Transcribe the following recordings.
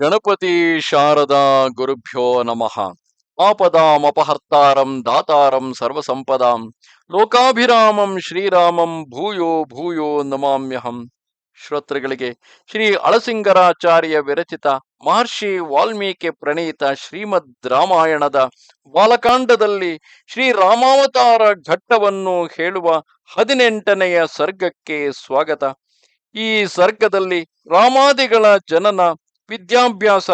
ಗಣಪತಿ ಶಾರದಾ ಗುರುಭ್ಯೋ ನಮಃ. ಆಪದಾಮಪಹರ್ತಾರಂ ದಾತಾರಂ ಸರ್ವಸಂಪದಾಂ. ಲೋಕಾಭಿರಾಮಂ ಶ್ರೀರಾಮಂ ಭೂಯೋ ಭೂಯೋ ನಮಾಮ್ಯಹಂ. ಶ್ರೋತೃಗಳಿಗೆ, ಶ್ರೀ ಅಳಸಿಂಗರಾಚಾರ್ಯ ವಿರಚಿತ ಮಹರ್ಷಿ ವಾಲ್ಮೀಕಿ ಪ್ರಣೀತ ಶ್ರೀಮದ್ ರಾಮಾಯಣದ ಬಾಲಕಾಂಡದಲ್ಲಿ ಶ್ರೀ ರಾಮಾವತಾರ ಘಟ್ಟವನ್ನು ಹೇಳುವ ಹದಿನೆಂಟನೆಯ ಸರ್ಗಕ್ಕೆ ಸ್ವಾಗತ. ಈ ಸರ್ಗದಲ್ಲಿ ರಾಮಾದಿಗಳ ಜನನ ವಿದ್ಯಾಭ್ಯಾಸ,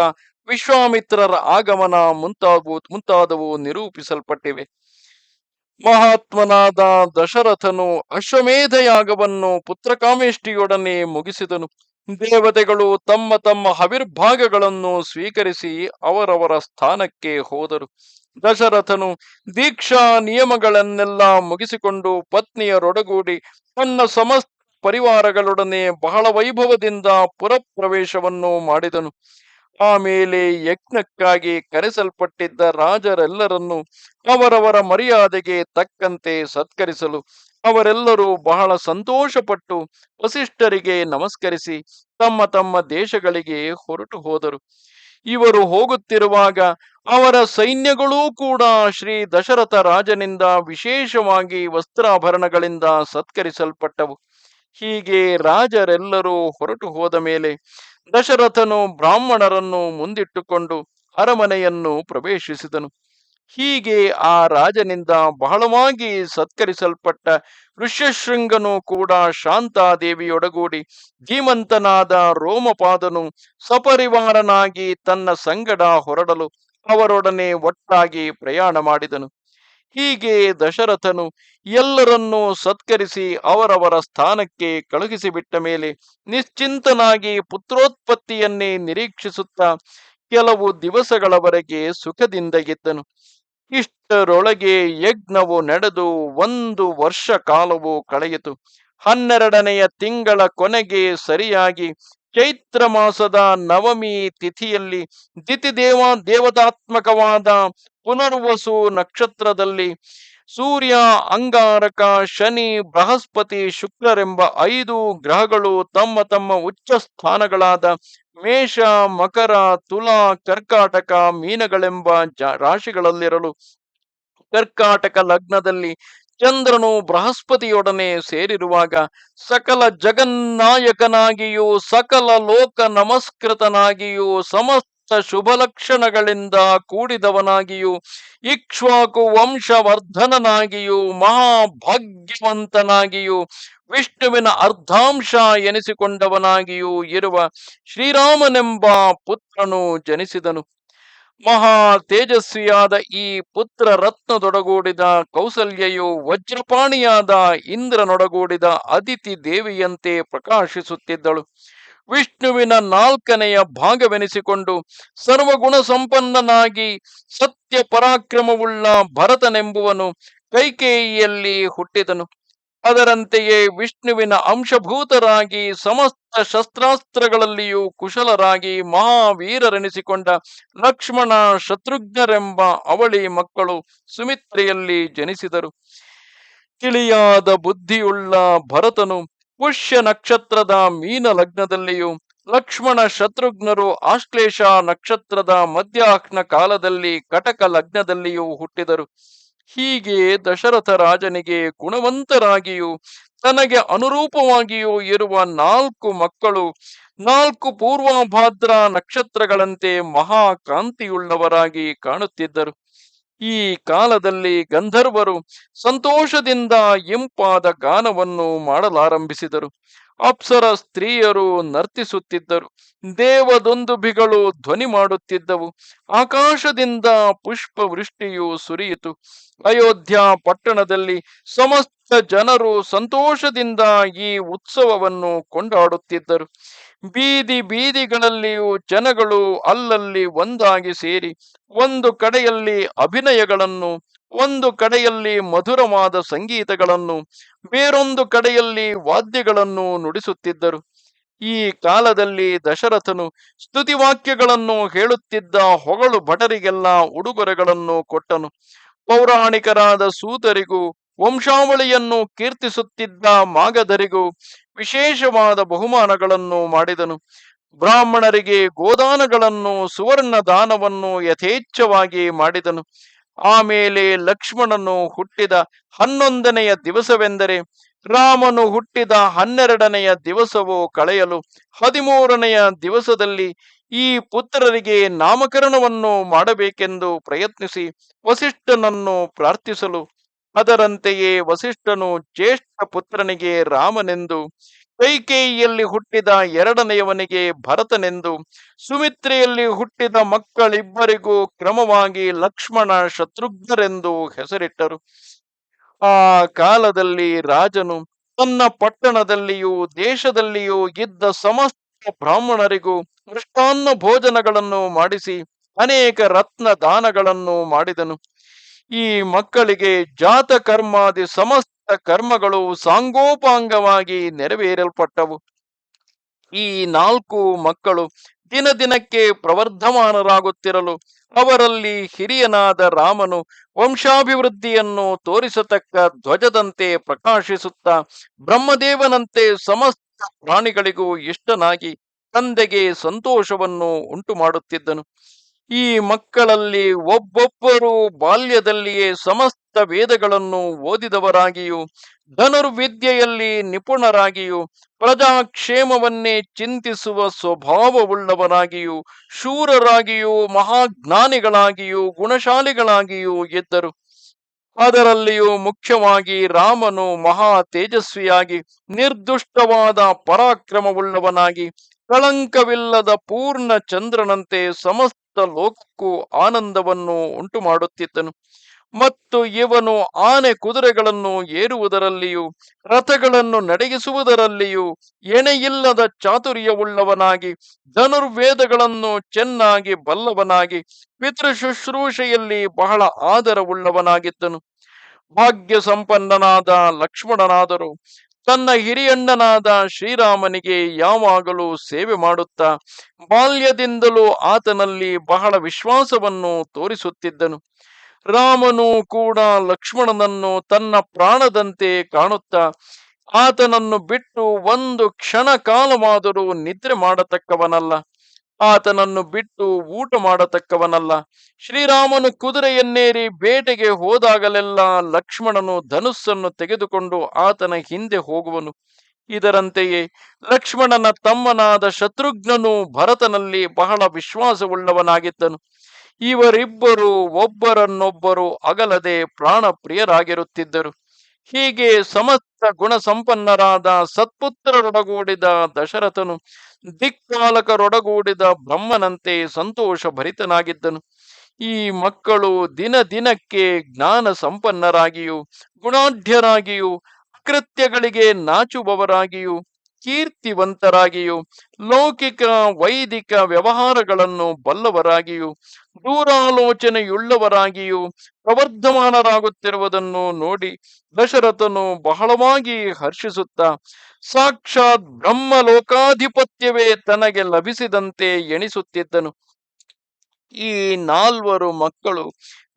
ವಿಶ್ವಾಮಿತ್ರರ ಆಗಮನ ಮುಂತಾದವು ಮುಂತಾದವು ನಿರೂಪಿಸಲ್ಪಟ್ಟಿವೆ. ಮಹಾತ್ಮನಾದ ದಶರಥನು ಅಶ್ವಮೇಧ ಯಾಗವನ್ನು ಪುತ್ರಕಾಮೇಷ್ಠಿಯೊಡನೆ ಮುಗಿಸಿದನು. ದೇವತೆಗಳು ತಮ್ಮ ತಮ್ಮ ಹವಿರ್ಭಾಗಗಳನ್ನು ಸ್ವೀಕರಿಸಿ ಅವರವರ ಸ್ಥಾನಕ್ಕೆ ಹೋದರು. ದಶರಥನು ದೀಕ್ಷಾ ನಿಯಮಗಳನ್ನೆಲ್ಲ ಮುಗಿಸಿಕೊಂಡು ಪತ್ನಿಯರೊಡಗೂಡಿ ತನ್ನ ಸಮಸ್ತ ಪರಿವಾರಗಳೊಡನೆ ಬಹಳ ವೈಭವದಿಂದ ಪುರಪ್ರವೇಶವನ್ನು ಮಾಡಿದನು. ಆಮೇಲೆ ಯಜ್ಞಕ್ಕಾಗಿ ಕರೆಸಲ್ಪಟ್ಟಿದ್ದ ರಾಜರೆಲ್ಲರನ್ನು ಅವರವರ ಮರ್ಯಾದೆಗೆ ತಕ್ಕಂತೆ ಸತ್ಕರಿಸಲು ಅವರೆಲ್ಲರೂ ಬಹಳ ಸಂತೋಷಪಟ್ಟು ವಸಿಷ್ಠರಿಗೆ ನಮಸ್ಕರಿಸಿ ತಮ್ಮ ತಮ್ಮ ದೇಶಗಳಿಗೆ ಹೊರಟು ಹೋದರು. ಇವರು ಹೋಗುತ್ತಿರುವಾಗ ಅವರ ಸೈನ್ಯಗಳೂ ಕೂಡ ಶ್ರೀ ದಶರಥ ರಾಜನಿಂದ ವಿಶೇಷವಾಗಿ ವಸ್ತ್ರಾಭರಣಗಳಿಂದ ಸತ್ಕರಿಸಲ್ಪಟ್ಟವು. ಹೀಗೆ ರಾಜರೆಲ್ಲರೂ ಹೊರಟು ಹೋದ ಮೇಲೆ ದಶರಥನು ಬ್ರಾಹ್ಮಣರನ್ನು ಮುಂದಿಟ್ಟುಕೊಂಡು ಅರಮನೆಯನ್ನು ಪ್ರವೇಶಿಸಿದನು. ಹೀಗೆ ಆ ರಾಜನಿಂದ ಬಹಳವಾಗಿ ಸತ್ಕರಿಸಲ್ಪಟ್ಟ ಋಷ್ಯಶೃಂಗನು ಕೂಡ ಶಾಂತಾದೇವಿಯೊಡಗೂಡಿ ಧೀಮಂತನಾದ ರೋಮಪಾದನು ಸಪರಿವಾರನಾಗಿ ತನ್ನ ಸಂಗಡ ಹೊರಡಲು ಅವರೊಡನೆ ಒಟ್ಟಾಗಿ ಪ್ರಯಾಣ ಮಾಡಿದನು. ಹೀಗೆ ದಶರಥನು ಎಲ್ಲರನ್ನೂ ಸತ್ಕರಿಸಿ ಅವರವರ ಸ್ಥಾನಕ್ಕೆ ಕಳುಹಿಸಿಬಿಟ್ಟ ಮೇಲೆ ನಿಶ್ಚಿಂತನಾಗಿ ಪುತ್ರೋತ್ಪತ್ತಿಯನ್ನೇ ನಿರೀಕ್ಷಿಸುತ್ತಾ ಕೆಲವು ದಿವಸಗಳವರೆಗೆ ಸುಖದಿಂದ ಇದ್ದನು. ಇಷ್ಟರೊಳಗೆ ಯಜ್ಞವು ನಡೆದು ಒಂದು ವರ್ಷ ಕಾಲವು ಕಳೆಯಿತು. ಹನ್ನೆರಡನೆಯ ತಿಂಗಳ ಕೊನೆಗೆ ಸರಿಯಾಗಿ ಚೈತ್ರ ಮಾಸದ ನವಮಿ ತಿಥಿಯಲ್ಲಿ ದಿತಿದೇವ ದೇವತಾತ್ಮಕವಾದ ಪುನರ್ವಸು ನಕ್ಷತ್ರದಲ್ಲಿ ಸೂರ್ಯ, ಅಂಗಾರಕ, ಶನಿ, ಬೃಹಸ್ಪತಿ, ಶುಕ್ರರೆಂಬ ಐದು ಗ್ರಹಗಳು ತಮ್ಮ ತಮ್ಮ ಉಚ್ಚ ಸ್ಥಾನಗಳಾದ ಮೇಷ, ಮಕರ, ತುಲಾ, ಕರ್ಕಾಟಕ, ಮೀನಗಳೆಂಬ ರಾಶಿಗಳಲ್ಲಿರಲು ಕರ್ಕಾಟಕ ಲಗ್ನದಲ್ಲಿ ಚಂದ್ರನು ಬೃಹಸ್ಪತಿಯೊಡನೆ ಸೇರಿರುವಾಗ ಸಕಲ ಜಗನ್ನಾಯಕನಾಗಿಯೂ, ಸಕಲ ಲೋಕ ನಮಸ್ಕೃತನಾಗಿಯೂ, ಸಮಸ್ತ ಶುಭ ಲಕ್ಷಣಗಳಿಂದ ಕೂಡಿದವನಾಗಿಯೂ, ಇಕ್ಷ್ವಾಕು ವಂಶವರ್ಧನನಾಗಿಯೂ, ಮಹಾಭಾಗ್ಯವಂತನಾಗಿಯೂ, ವಿಷ್ಣುವಿನ ಅರ್ಧಾಂಶ ಎನಿಸಿಕೊಂಡವನಾಗಿಯೂ ಇರುವ ಶ್ರೀರಾಮನೆಂಬ ಪುತ್ರನು ಜನಿಸಿದನು. ಮಹಾ ತೇಜಸ್ವಿಯಾದ ಈ ಪುತ್ರ ರತ್ನದೊಡಗೂಡಿದ ಕೌಸಲ್ಯೆಯು ವಜ್ರಪಾಣಿಯಾದ ಇಂದ್ರನೊಡಗೂಡಿದ ಅದಿತಿ ದೇವಿಯಂತೆ ಪ್ರಕಾಶಿಸುತ್ತಿದ್ದಳು. ವಿಷ್ಣುವಿನ ನಾಲ್ಕನೆಯ ಭಾಗವೆನಿಸಿಕೊಂಡು ಸರ್ವಗುಣ ಸಂಪನ್ನನಾಗಿ ಸತ್ಯ ಪರಾಕ್ರಮವುಳ್ಳ ಭರತನೆಂಬುವನು ಕೈಕೇಯಿಯಲ್ಲಿ ಹುಟ್ಟಿದನು. ಅದರಂತೆಯೇ ವಿಷ್ಣುವಿನ ಅಂಶಭೂತರಾಗಿ ಸಮಸ್ತ ಶಸ್ತ್ರಾಸ್ತ್ರಗಳಲ್ಲಿಯೂ ಕುಶಲರಾಗಿ ಮಹಾವೀರರೆನಿಸಿಕೊಂಡ ಲಕ್ಷ್ಮಣ ಶತ್ರುಘ್ನರೆಂಬ ಅವಳಿ ಮಕ್ಕಳು ಸುಮಿತ್ರೆಯಲ್ಲಿ ಜನಿಸಿದರು. ತಿಳಿಯಾದ ಬುದ್ಧಿಯುಳ್ಳ ಭರತನು ಪುಷ್ಯ ನಕ್ಷತ್ರದ ಮೀನ ಲಗ್ನದಲ್ಲಿಯೂ ಲಕ್ಷ್ಮಣ ಶತ್ರುಘ್ನರು ಆಶ್ಲೇಷ ನಕ್ಷತ್ರದ ಮಧ್ಯಾಹ್ನ ಕಾಲದಲ್ಲಿ ಕಟಕ ಲಗ್ನದಲ್ಲಿಯೂ ಹುಟ್ಟಿದರು. ಹೀಗೆ ದಶರಥ ರಾಜನಿಗೆ ಗುಣವಂತರಾಗಿಯೂ, ತನಗೆ ಅನುರೂಪವಾಗಿಯೂ ಇರುವ ನಾಲ್ಕು ಮಕ್ಕಳು, ನಾಲ್ಕು ಪೂರ್ವಭಾದ್ರ ನಕ್ಷತ್ರಗಳಂತೆ ಮಹಾಕಾಂತಿಯುಳ್ಳವರಾಗಿ ಕಾಣುತ್ತಿದ್ದರು. ಈ ಕಾಲದಲ್ಲಿ ಗಂಧರ್ವರು ಸಂತೋಷದಿಂದ ಇಂಪಾದ ಗಾನವನ್ನು ಮಾಡಲಾರಂಭಿಸಿದರು. ಅಪ್ಸರ ಸ್ತ್ರೀಯರು ನರ್ತಿಸುತ್ತಿದ್ದರು. ದೇವದೊಂದುಬಿಗಳು ಧ್ವನಿ ಮಾಡುತ್ತಿದ್ದವು. ಆಕಾಶದಿಂದ ಪುಷ್ಪ ವೃಷ್ಟಿಯು ಸುರಿಯಿತು. ಅಯೋಧ್ಯ ಪಟ್ಟಣದಲ್ಲಿ ಸಮಸ್ತ ಜನರು ಸಂತೋಷದಿಂದ ಈ ಉತ್ಸವವನ್ನು ಕೊಂಡಾಡುತ್ತಿದ್ದರು. ಬೀದಿ ಬೀದಿಗಳಲ್ಲಿಯೂ ಜನಗಳು ಅಲ್ಲಲ್ಲಿ ಒಂದಾಗಿ ಸೇರಿ ಒಂದು ಕಡೆಯಲ್ಲಿ ಅಭಿನಯಗಳನ್ನು ಒಂದು ಕಡೆಯಲ್ಲಿ ಮಧುರವಾದ ಸಂಗೀತಗಳನ್ನು, ಬೇರೊಂದು ಕಡೆಯಲ್ಲಿ ವಾದ್ಯಗಳನ್ನು ನುಡಿಸುತ್ತಿದ್ದರು. ಈ ಕಾಲದಲ್ಲಿ ದಶರಥನು ಸ್ತುತಿವಾಕ್ಯಗಳನ್ನು ಹೇಳುತ್ತಿದ್ದ ಹೊಗಳು ಭಟರಿಗೆಲ್ಲ ಉಡುಗೊರೆಗಳನ್ನು ಕೊಟ್ಟನು. ಪೌರಾಣಿಕರಾದ ಸೂತರಿಗೂ, ವಂಶಾವಳಿಯನ್ನು ಕೀರ್ತಿಸುತ್ತಿದ್ದ ಮಾಗಧರಿಗೂ ವಿಶೇಷವಾದ ಬಹುಮಾನಗಳನ್ನು ಮಾಡಿದನು. ಬ್ರಾಹ್ಮಣರಿಗೆ ಗೋದಾನಗಳನ್ನು ಸುವರ್ಣ ದಾನವನ್ನು ಯಥೇಚ್ಛವಾಗಿ ಮಾಡಿದನು. ಆಮೇಲೆ ಲಕ್ಷ್ಮಣನು ಹುಟ್ಟಿದ ಹನ್ನೊಂದನೆಯ ದಿವಸವೆಂದರೆ ರಾಮನು ಹುಟ್ಟಿದ ಹನ್ನೆರಡನೆಯ ದಿವಸವು ಕಳೆಯಲು ಹದಿಮೂರನೆಯ ದಿವಸದಲ್ಲಿ ಈ ಪುತ್ರರಿಗೆ ನಾಮಕರಣವನ್ನು ಮಾಡಬೇಕೆಂದು ಪ್ರಯತ್ನಿಸಿ ವಸಿಷ್ಠನನ್ನು ಪ್ರಾರ್ಥಿಸಲು. ಅದರಂತೆಯೇ ವಸಿಷ್ಠನು ಜ್ಯೇಷ್ಠ ಪುತ್ರನಿಗೆ ರಾಮನೆಂದು ಕೈಕೇಯಿಯಲ್ಲಿ ಹುಟ್ಟಿದ ಎರಡನೆಯವನಿಗೆ ಭರತನೆಂದು, ಸುಮಿತ್ರೆಯಲ್ಲಿ ಹುಟ್ಟಿದ ಮಕ್ಕಳಿಬ್ಬರಿಗೂ ಕ್ರಮವಾಗಿ ಲಕ್ಷ್ಮಣ ಶತ್ರುಘ್ನರೆಂದು ಹೆಸರಿಟ್ಟರು. ಆ ಕಾಲದಲ್ಲಿ ರಾಜನು ತನ್ನ ಪಟ್ಟಣದಲ್ಲಿಯೂ ದೇಶದಲ್ಲಿಯೂ ಇದ್ದ ಸಮಸ್ತ ಬ್ರಾಹ್ಮಣರಿಗೂ ಮೃಷ್ಟಾನ್ನ ಭೋಜನಗಳನ್ನು ಮಾಡಿಸಿ ಅನೇಕ ರತ್ನ ದಾನಗಳನ್ನು ಮಾಡಿದನು. ಈ ಮಕ್ಕಳಿಗೆ ಜಾತ ಕರ್ಮಾದಿ ಸಮಸ್ತ ಕರ್ಮಗಳು ಸಾಂಗೋಪಾಂಗವಾಗಿ ನೆರವೇರಲ್ಪಟ್ಟವು. ಈ ನಾಲ್ಕು ಮಕ್ಕಳು ದಿನ ದಿನಕ್ಕೆ ಪ್ರವರ್ಧಮಾನರಾಗುತ್ತಿರಲು ಅವರಲ್ಲಿ ಹಿರಿಯನಾದ ರಾಮನು ವಂಶಾಭಿವೃದ್ಧಿಯನ್ನು ತೋರಿಸತಕ್ಕ ಧ್ವಜದಂತೆ ಪ್ರಕಾಶಿಸುತ್ತಾ ಬ್ರಹ್ಮದೇವನಂತೆ ಸಮಸ್ತ ಪ್ರಾಣಿಗಳಿಗೂ ಇಷ್ಟನಾಗಿ ತಂದೆಗೆ ಸಂತೋಷವನ್ನು ಉಂಟು ಮಾಡುತ್ತಿದ್ದನು ಈ ಮಕ್ಕಳಲ್ಲಿ ಒಬ್ಬೊಬ್ಬರು ಬಾಲ್ಯದಲ್ಲಿಯೇ ಸಮಸ್ತ ವೇದಗಳನ್ನು ಓದಿದವರಾಗಿಯೂ, ಧನುರ್ವಿದ್ಯೆಯಲ್ಲಿ ನಿಪುಣರಾಗಿಯೂ, ಪ್ರಜಾಕ್ಷೇಮವನ್ನೇ ಚಿಂತಿಸುವ ಸ್ವಭಾವವುಳ್ಳವರಾಗಿಯೂ, ಶೂರರಾಗಿಯೂ, ಮಹಾಜ್ಞಾನಿಗಳಾಗಿಯೂ, ಗುಣಶಾಲಿಗಳಾಗಿಯೂ ಇದ್ದರು. ಅದರಲ್ಲಿಯೂ ಮುಖ್ಯವಾಗಿ ರಾಮನು ಮಹಾ ತೇಜಸ್ವಿಯಾಗಿ ನಿರ್ದುಷ್ಟವಾದ ಪರಾಕ್ರಮವುಳ್ಳವನಾಗಿ, ಕಳಂಕವಿಲ್ಲದ ಪೂರ್ಣ ಚಂದ್ರನಂತೆ ಸಮಸ್ತ ಲೋಕಕ್ಕೂ ಆನಂದವನ್ನು ಉಂಟು ಮಾಡುತ್ತಿದ್ದನು ಮತ್ತು ಇವನು ಆನೆ ಕುದುರೆಗಳನ್ನು ಏರುವುದರಲ್ಲಿಯೂ, ರಥಗಳನ್ನು ನಡೆಗಿಸುವುದರಲ್ಲಿಯೂ, ಎಣೆಯಿಲ್ಲದ ಚಾತುರ್ಯವುಳ್ಳವನಾಗಿ, ಧನುರ್ವೇದಗಳನ್ನು ಚೆನ್ನಾಗಿ ಬಲ್ಲವನಾಗಿ, ಪಿತೃಶುಶ್ರೂಷೆಯಲ್ಲಿ ಬಹಳ ಆದರವುಳ್ಳವನಾಗಿದ್ದನು. ಭಾಗ್ಯ ಸಂಪನ್ನನಾದ ಲಕ್ಷ್ಮಣನಾದರೂ. ತನ್ನ ಹಿರಿಯಣ್ಣನಾದ ಶ್ರೀರಾಮನಿಗೆ ಯಾವಾಗಲೂ ಸೇವೆ ಮಾಡುತ್ತಾ ಬಾಲ್ಯದಿಂದಲೂ ಆತನಲ್ಲಿ ಬಹಳ ವಿಶ್ವಾಸವನ್ನು ತೋರಿಸುತ್ತಿದ್ದನು. ರಾಮನು ಕೂಡ ಲಕ್ಷ್ಮಣನನ್ನು ತನ್ನ ಪ್ರಾಣದಂತೆ ಕಾಣುತ್ತಾ ಆತನನ್ನು ಬಿಟ್ಟು ಒಂದು ಕ್ಷಣ ಕಾಲವಾದರೂ ನಿದ್ರೆ ಮಾಡತಕ್ಕವನಲ್ಲ. ಆತನನ್ನು ಬಿಟ್ಟು ಊಟ ಮಾಡತಕ್ಕವನಲ್ಲ. ಶ್ರೀರಾಮನು ಕುದುರೆಯನ್ನೇರಿ ಬೇಟೆಗೆ ಹೋದಾಗಲೆಲ್ಲ ಲಕ್ಷ್ಮಣನು ಧನುಸ್ಸನ್ನು ತೆಗೆದುಕೊಂಡು ಆತನ ಹಿಂದೆ ಹೋಗುವನು. ಇದರಂತೆಯೇ ಲಕ್ಷ್ಮಣನ ತಮ್ಮನಾದ ಶತ್ರುಘ್ನನು ಭರತನಲ್ಲಿ ಬಹಳ ವಿಶ್ವಾಸವುಳ್ಳವನಾಗಿದ್ದನು. ಇವರಿಬ್ಬರು ಒಬ್ಬರನ್ನೊಬ್ಬರು ಅಗಲದೆ ಪ್ರಾಣ ಪ್ರಿಯರಾಗಿರುತ್ತಿದ್ದರು ಹೀಗೆ ಸಮಸ್ತ ಗುಣ ಸಂಪನ್ನರಾದ ಸತ್ಪುತ್ರರೊಡಗೂಡಿದ ದಶರಥನು ದಿಕ್ಪಾಲಕರೊಡಗೂಡಿದ ಬ್ರಹ್ಮನಂತೆ ಸಂತೋಷ ಭರಿತನಾಗಿದ್ದನು ಈ ಮಕ್ಕಳು ದಿನ ದಿನಕ್ಕೆ ಜ್ಞಾನ ಸಂಪನ್ನರಾಗಿಯೂ ಗುಣಾಢ್ಯರಾಗಿಯೂ, ಅಕೃತ್ಯಗಳಿಗೆ ನಾಚುವವರಾಗಿಯೂ ಕೀರ್ತಿವಂತರಾಗಿಯೂ, ಲೌಕಿಕ, ವೈದಿಕ ವ್ಯವಹಾರಗಳನ್ನು ಬಲ್ಲವರಾಗಿಯೂ, ದೂರಾಲೋಚನೆಯುಳ್ಳವರಾಗಿಯೂ ಪ್ರವರ್ಧಮಾನರಾಗುತ್ತಿರುವುದನ್ನು ನೋಡಿ ದಶರಥನು ಬಹಳವಾಗಿ ಹರ್ಷಿಸುತ್ತಾ, ಸಾಕ್ಷಾತ್ ಬ್ರಹ್ಮ ಲೋಕಾಧಿಪತ್ಯವೇ ತನಗೆ ಲಭಿಸಿದಂತೆ ಎಣಿಸುತ್ತಿದ್ದನು. ಈ ನಾಲ್ವರು ಮಕ್ಕಳು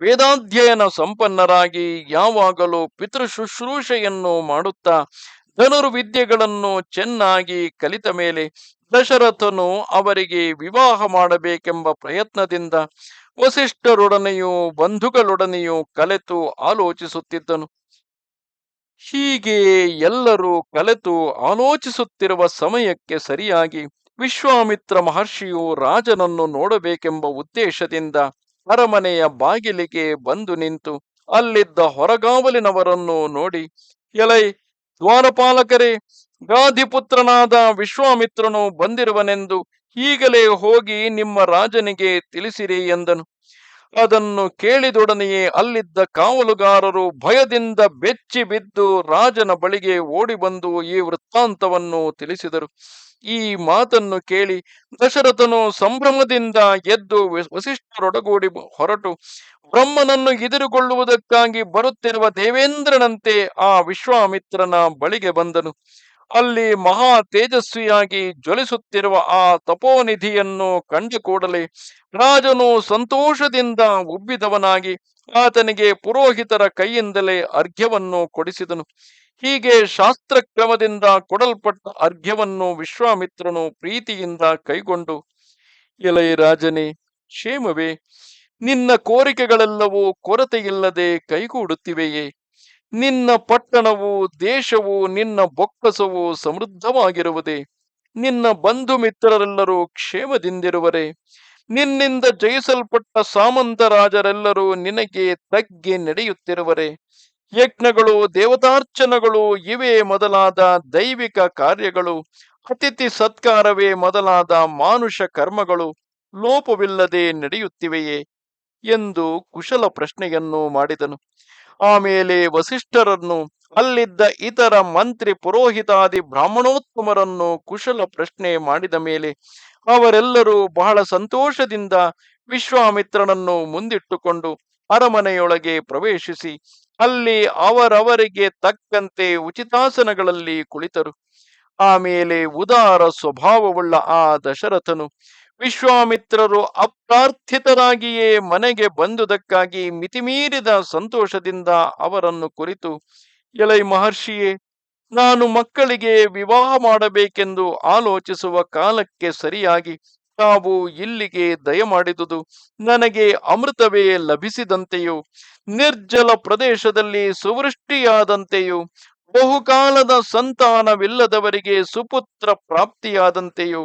ವೇದಾಧ್ಯಯನ ಸಂಪನ್ನರಾಗಿ ಯಾವಾಗಲೂ ಪಿತೃಶುಶ್ರೂಷೆಯನ್ನು ಮಾಡುತ್ತಾ ಧನುರ್ವಿದ್ಯೆಗಳನ್ನು ಚೆನ್ನಾಗಿ ಕಲಿತ ಮೇಲೆ ದಶರಥನು ಅವರಿಗೆ ವಿವಾಹ ಮಾಡಬೇಕೆಂಬ ಪ್ರಯತ್ನದಿಂದ ವಸಿಷ್ಠರೊಡನೆಯೂ ಬಂಧುಗಳೊಡನೆಯೂ ಕಲೆತು ಆಲೋಚಿಸುತ್ತಿದ್ದನು. ಹೀಗೆ ಎಲ್ಲರೂ ಕಲೆತು ಆಲೋಚಿಸುತ್ತಿರುವ ಸಮಯಕ್ಕೆ ಸರಿಯಾಗಿ ವಿಶ್ವಾಮಿತ್ರ ಮಹರ್ಷಿಯು ರಾಜನನ್ನು ನೋಡಬೇಕೆಂಬ ಉದ್ದೇಶದಿಂದ ಅರಮನೆಯ ಬಾಗಿಲಿಗೆ ಬಂದು ನಿಂತು ಅಲ್ಲಿದ್ದ ಹೊರಗಾವಲಿನವರನ್ನು ನೋಡಿ, ಎಲೈ ದ್ವಾರಪಾಲಕರೇ ಗಾಧಿಪುತ್ರನಾದ ವಿಶ್ವಾಮಿತ್ರನು ಬಂದಿರುವನೆಂದು ಈಗಲೇ ಹೋಗಿ ನಿಮ್ಮ ರಾಜನಿಗೆ ತಿಳಿಸಿರಿ ಎಂದನು. ಅದನ್ನು ಕೇಳಿದೊಡನೆಯೇ ಅಲ್ಲಿದ್ದ ಕಾವಲುಗಾರರು ಭಯದಿಂದ ಬೆಚ್ಚಿ ಬಿದ್ದು ರಾಜನ ಬಳಿಗೆ ಓಡಿ ಬಂದು ಈ ವೃತ್ತಾಂತವನ್ನು ತಿಳಿಸಿದರು. ಈ ಮಾತನ್ನು ಕೇಳಿ ದಶರಥನು ಸಂಭ್ರಮದಿಂದ ಎದ್ದು ವಸಿಷ್ಠರೊಡಗೂಡಿ ಹೊರಟು. ಬ್ರಹ್ಮನನ್ನು ಎದುರುಗೊಳ್ಳುವುದಕ್ಕಾಗಿ ಬರುತ್ತಿರುವ ದೇವೇಂದ್ರನಂತೆ ಆ ವಿಶ್ವಾಮಿತ್ರನ ಬಳಿಗೆ ಬಂದನು. ಅಲ್ಲಿ ಮಹಾ ತೇಜಸ್ವಿಯಾಗಿ ಜ್ವಲಿಸುತ್ತಿರುವ ಆ ತಪೋನಿಧಿಯನ್ನು ಕಂಡ ಕೂಡಲೇ ರಾಜನು ಸಂತೋಷದಿಂದ ಉಬ್ಬಿದವನಾಗಿ ಆತನಿಗೆ ಪುರೋಹಿತರ ಕೈಯಿಂದಲೇ ಅರ್ಘ್ಯವನ್ನು ಕೊಡಿಸಿದನು. ಹೀಗೆ ಶಾಸ್ತ್ರಕ್ರಮದಿಂದ ಕೊಡಲ್ಪಟ್ಟ ಅರ್ಘ್ಯವನ್ನು ವಿಶ್ವಾಮಿತ್ರನು ಪ್ರೀತಿಯಿಂದ ಕೈಗೊಂಡು, ಎಲೈ ರಾಜನೇ, ಕ್ಷೇಮವೇ, ನಿನ್ನ ಕೋರಿಕೆಗಳೆಲ್ಲವೂ ಕೊರತೆಯಿಲ್ಲದೆ ಕೈಗೂಡುತ್ತಿವೆಯೇ? ನಿನ್ನ ಪಟ್ಟಣವು ದೇಶವು ನಿನ್ನ ಬೊಕ್ಕಸವು ಸಮೃದ್ಧವಾಗಿರುವುದೇ. ನಿನ್ನ ಬಂಧು ಮಿತ್ರರೆಲ್ಲರೂ ಕ್ಷೇಮದಿಂದಿರುವರೆ. ನಿನ್ನಿಂದ ಜಯಿಸಲ್ಪಟ್ಟ ಸಾಮಂತ ರಾಜರೆಲ್ಲರೂ ನಿನಗೆ ತಗ್ಗಿ ನಡೆಯುತ್ತಿರುವರೆ. ಯಜ್ಞಗಳು ದೇವತಾರ್ಚನಗಳು ಇವೇ ಮೊದಲಾದ ದೈವಿಕ ಕಾರ್ಯಗಳು. ಅತಿಥಿ ಸತ್ಕಾರವೇ ಮೊದಲಾದ ಮಾನುಷ ಕರ್ಮಗಳು ಲೋಪವಿಲ್ಲದೆ ನಡೆಯುತ್ತಿವೆಯೇ ಎಂದು ಕುಶಲ ಪ್ರಶ್ನೆಯನ್ನು ಮಾಡಿದನು. ಆಮೇಲೆ ವಸಿಷ್ಠರನ್ನು, ಅಲ್ಲಿದ್ದ ಇತರ ಮಂತ್ರಿ ಪುರೋಹಿತಾದಿ ಬ್ರಾಹ್ಮಣೋತ್ತಮರನ್ನು ಕುಶಲ ಪ್ರಶ್ನೆ ಮಾಡಿದ ಮೇಲೆ ಅವರೆಲ್ಲರೂ ಬಹಳ ಸಂತೋಷದಿಂದ ವಿಶ್ವಾಮಿತ್ರನನ್ನು ಮುಂದಿಟ್ಟುಕೊಂಡು ಅರಮನೆಯೊಳಗೆ ಪ್ರವೇಶಿಸಿ, ಅಲ್ಲಿ ಅವರವರಿಗೆ ತಕ್ಕಂತೆ ಉಚಿತಾಸನಗಳಲ್ಲಿ ಕುಳಿತರು. ಆಮೇಲೆ ಉದಾರ ಸ್ವಭಾವವುಳ್ಳ ಆ ದಶರಥನು ವಿಶ್ವಾಮಿತ್ರರು ಅಪ್ರಾರ್ಥಿತರಾಗಿಯೇ ಮನೆಗೆ ಬಂದುದಕ್ಕಾಗಿ ಮಿತಿಮೀರಿದ ಸಂತೋಷದಿಂದ ಅವರನ್ನು ಕುರಿತು, ಎಲೈ ಮಹರ್ಷಿಯೇ, ನಾನು ಮಕ್ಕಳಿಗೆ ವಿವಾಹ ಮಾಡಬೇಕೆಂದು ಆಲೋಚಿಸುವ ಕಾಲಕ್ಕೆ ಸರಿಯಾಗಿ ತಾವು ಇಲ್ಲಿಗೆ ದಯಮಾಡಿದುದು ನನಗೆ ಅಮೃತವೇ ಲಭಿಸಿದಂತೆಯೂ, ನಿರ್ಜಲ ಪ್ರದೇಶದಲ್ಲಿ ಸುವೃಷ್ಟಿಯಾದಂತೆಯೂ, ಬಹುಕಾಲದ ಸಂತಾನವಿಲ್ಲದವರಿಗೆ ಸುಪುತ್ರ ಪ್ರಾಪ್ತಿಯಾದಂತೆಯೂ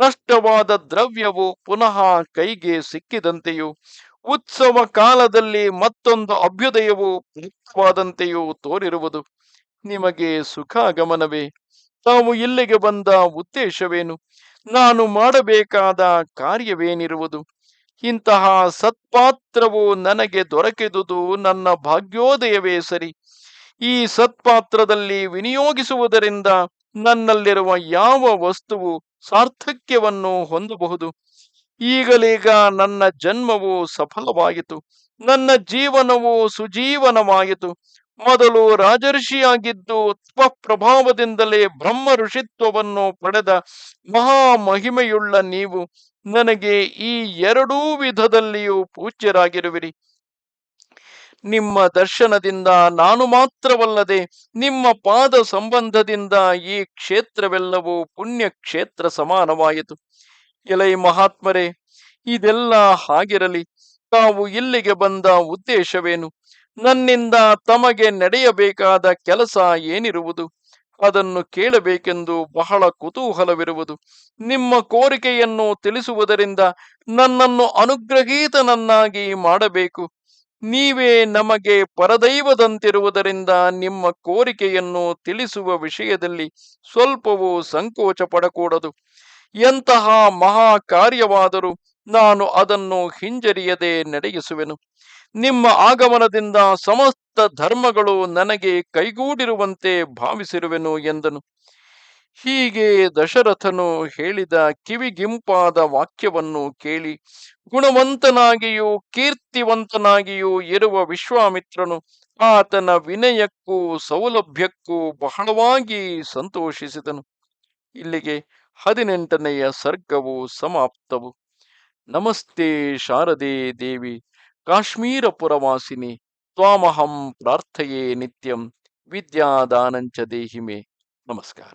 ನಷ್ಟವಾದ ದ್ರವ್ಯವು ಪುನಃ ಕೈಗೆ ಸಿಕ್ಕಿದಂತೆಯೂ, ಉತ್ಸವ ಕಾಲದಲ್ಲಿ ಮತ್ತೊಂದು ಅಭ್ಯುದಯವು ಮುಕ್ತವಾದಂತೆಯೂ ತೋರಿರುವುದು ನಿಮಗೆ ಸುಖ ಗಮನವೇ ತಾವು ಇಲ್ಲಿಗೆ ಬಂದ ಉದ್ದೇಶವೇನು? ನಾನು ಮಾಡಬೇಕಾದ ಕಾರ್ಯವೇನಿರುವುದು? ಇಂತಹ ಸತ್ಪಾತ್ರವು ನನಗೆ ದೊರಕಿದುದು ನನ್ನ ಭಾಗ್ಯೋದಯವೇ ಸರಿ. ಈ ಸತ್ಪಾತ್ರದಲ್ಲಿ ವಿನಿಯೋಗಿಸುವುದರಿಂದ ನನ್ನಲ್ಲಿರುವ ಯಾವ ವಸ್ತುವು ಸಾರ್ಥಕ್ಯವನ್ನು ಹೊಂದಬಹುದು. ಈಗಲೀಗ ನನ್ನ ಜನ್ಮವು ಸಫಲವಾಯಿತು ನನ್ನ ಜೀವನವು ಸುಜೀವನವಾಯಿತು ಮೊದಲು ರಾಜರ್ಷಿಯಾಗಿದ್ದು ಪ್ರಭಾವದಿಂದಲೇ ಬ್ರಹ್ಮ ಋಷಿತ್ವವನ್ನು ಪಡೆದ ಮಹಾಮಹಿಮೆಯುಳ್ಳ ನೀವು. ನನಗೆ ಈ ಎರಡೂ ವಿಧದಲ್ಲಿಯೂ ಪೂಜ್ಯರಾಗಿರುವಿರಿ. ನಿಮ್ಮ ದರ್ಶನದಿಂದ ನಾನು ಮಾತ್ರವಲ್ಲದೆ ನಿಮ್ಮ ಪಾದ ಸಂಬಂಧದಿಂದ ಈ ಕ್ಷೇತ್ರವೆಲ್ಲವೂ ಪುಣ್ಯ ಕ್ಷೇತ್ರ ಸಮಾನವಾಯಿತು. ಎಲೈ ಮಹಾತ್ಮರೇ, ಇದೆಲ್ಲ ಹಾಗಿರಲಿ. ತಾವು ಇಲ್ಲಿಗೆ ಬಂದ ಉದ್ದೇಶವೇನು? ನನ್ನಿಂದ ತಮಗೆ ನಡೆಯಬೇಕಾದ ಕೆಲಸ ಏನಿರುವುದು? ಅದನ್ನು ಕೇಳಬೇಕೆಂದು ಬಹಳ ಕುತೂಹಲವಿರುವುದು. ನಿಮ್ಮ ಕೋರಿಕೆಯನ್ನು ತಿಳಿಸುವುದರಿಂದ ನನ್ನನ್ನು ಅನುಗ್ರಹೀತನನ್ನಾಗಿ ಮಾಡಬೇಕು. ನೀವೇ ನಮಗೆ ಪರದೈವದಂತಿರುವುದರಿಂದ ನಿಮ್ಮ ಕೋರಿಕೆಯನ್ನು ತಿಳಿಸುವ ವಿಷಯದಲ್ಲಿ ಸ್ವಲ್ಪವೂ ಸಂಕೋಚ ಪಡಕೂಡದು ಎಂತಹ ಮಹಾ ಕಾರ್ಯವಾದರೂ ನಾನು ಅದನ್ನು ಹಿಂಜರಿಯದೆ ನಡೆಯಿಸುವೆನು ನಿಮ್ಮ ಆಗಮನದಿಂದ ಸಮಸ್ತ ಧರ್ಮಗಳು ನನಗೆ ಕೈಗೂಡಿರುವಂತೆ ಭಾವಿಸಿರುವೆನು ಎಂದನು. ಹೀಗೆ ದಶರಥನು ಹೇಳಿದ ಕಿವಿಗಿಂಪಾದ ವಾಕ್ಯವನ್ನು ಕೇಳಿ, ಗುಣವಂತನಾಗಿಯೂ, ಕೀರ್ತಿವಂತನಾಗಿಯೂ ಇರುವ ವಿಶ್ವಾಮಿತ್ರನು ಆತನ ವಿನಯಕ್ಕೂ ಸೌಲಭ್ಯಕ್ಕೂ ಬಹಳವಾಗಿ ಸಂತೋಷಿಸಿದನು. ಇಲ್ಲಿಗೆ ಹದಿನೆಂಟನೆಯ ಸರ್ಗವು ಸಮಾಪ್ತವು. ನಮಸ್ತೆ ಶಾರದೆ ದೇವಿ, ಕಾಶ್ಮೀರ ಪುರವಾಸಿನಿ, ತ್ವಾಮಹಂ ಪ್ರಾರ್ಥಯೇ ನಿತ್ಯಂ, ವಿದ್ಯಾದಾನಂಚ ದೇಹಿಮೆ. ನಮಸ್ಕಾರ.